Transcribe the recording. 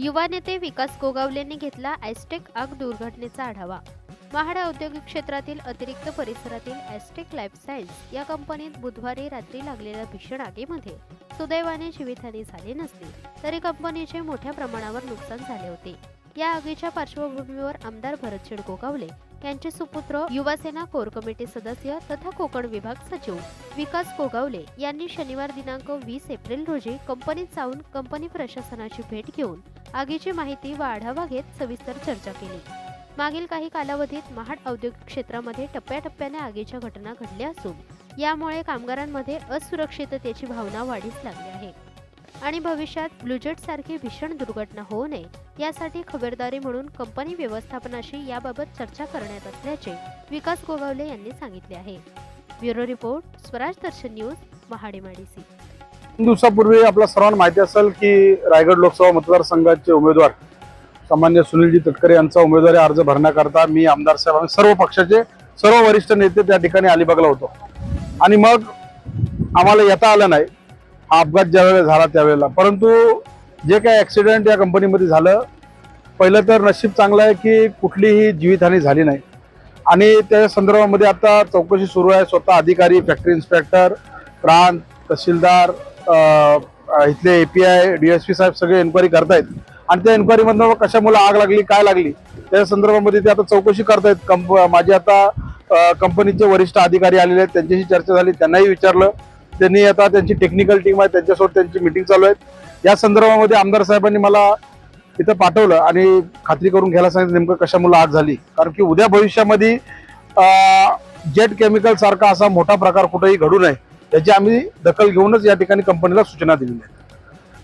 युवा नेते विकास गोगावलेंनी घेतला ॲस्टेक आग दुर्घटनेचा आढावा. महाडा औद्योगिक क्षेत्रातील अतिरिक्त परिसरातील ॲस्टेक लाईफ सायन्स या कंपनीत बुधवारी रात्री लागलेल्या भीषण आगीमध्ये सुदैवाने जीवितहानी झाली नसली तरी कंपनीचे मोठ्या प्रमाणावर नुकसान झाले होते. या आगीच्या पार्श्वभूमीवर आमदार भरतशेड गोगावले यांचे सुपुत्र युवासेना कोर कमिटी सदस्य तथा कोकण विभाग सचिव विकास गोगावले यांनी शनिवार दिनांक वीस एप्रिल रोजी कंपनीत जाऊन कंपनी प्रशासनाची भेट घेऊन आगीची माहिती व आढावा घेत सविस्तर चर्चा केली. मागील काही कालावधीत महाड औद्योगिक क्षेत्रामध्ये टप्प्याटप्प्याने आगीच्या घटना घडल्या असून यामुळे कामगारांमध्ये असुरक्षिततेची भावना वाढीस लागली आहे. आणि भविष्यात ब्लूजेट सारखी भीषण दुर्घटना होऊ नये यासाठी खबरदारी म्हणून कंपनी व्यवस्थापनाशी याबाबत चर्चा करण्यात असल्याचे विकास गोगावले यांनी सांगितले आहे. Bureau report Swaraj Darshan news महाडेमाडीसी तीन दिवसापूर्वी आपल्या सर्वांना माहिती असेल की रायगड लोकसभा मतदारसंघाचे उमेदवार सामान्य सुनीलजी तटकरे यांचा उमेदवारी अर्ज भरण्याकरता मी आमदार साहेब आम्ही सर्व पक्षाचे सर्व वरिष्ठ नेते त्या ठिकाणी अलिबागला होतो. आणि मग आम्हाला येता आलं नाही. हा अपघात ज्यावेळेला झाला त्यावेळेला. परंतु जे काही ॲक्सिडेंट या कंपनीमध्ये झालं पहिलं तर नशीब चांगलं आहे की कुठलीही जीवितहानी झाली नाही. आणि त्या संदर्भामध्ये आता चौकशी सुरू आहे. स्वतः अधिकारी फॅक्टरी इन्स्पेक्टर प्रांत तहसीलदार इथले A P I D S P साहेब सगळे एन्क्वायरी करतायत. आणि त्या एन्क्वायरीमधनं कशामुळे आग लागली काय लागली त्या संदर्भामध्ये ते आता चौकशी करतायत. कंप माझी आता कंपनीचे वरिष्ठ अधिकारी आलेले आहेत त्यांच्याशी चर्चा झाली त्यांनाही विचारलं. त्यांनी आता त्यांची टेक्निकल टीम आहे त्यांच्यासोबत त्यांची मिटिंग चालू आहेत. या संदर्भामध्ये आमदार साहेबांनी मला इथं पाठवलं आणि खात्री करून घ्यायला सांगितलं नेमकं कशामुळे आग झाली. कारण की उद्या भविष्यामध्ये जेट केमिकल सारखा असा मोठा प्रकार कुठेही घडू नये याची आम्ही दखल घेऊनच या ठिकाणी कंपनीला सूचना दिलेली आहे.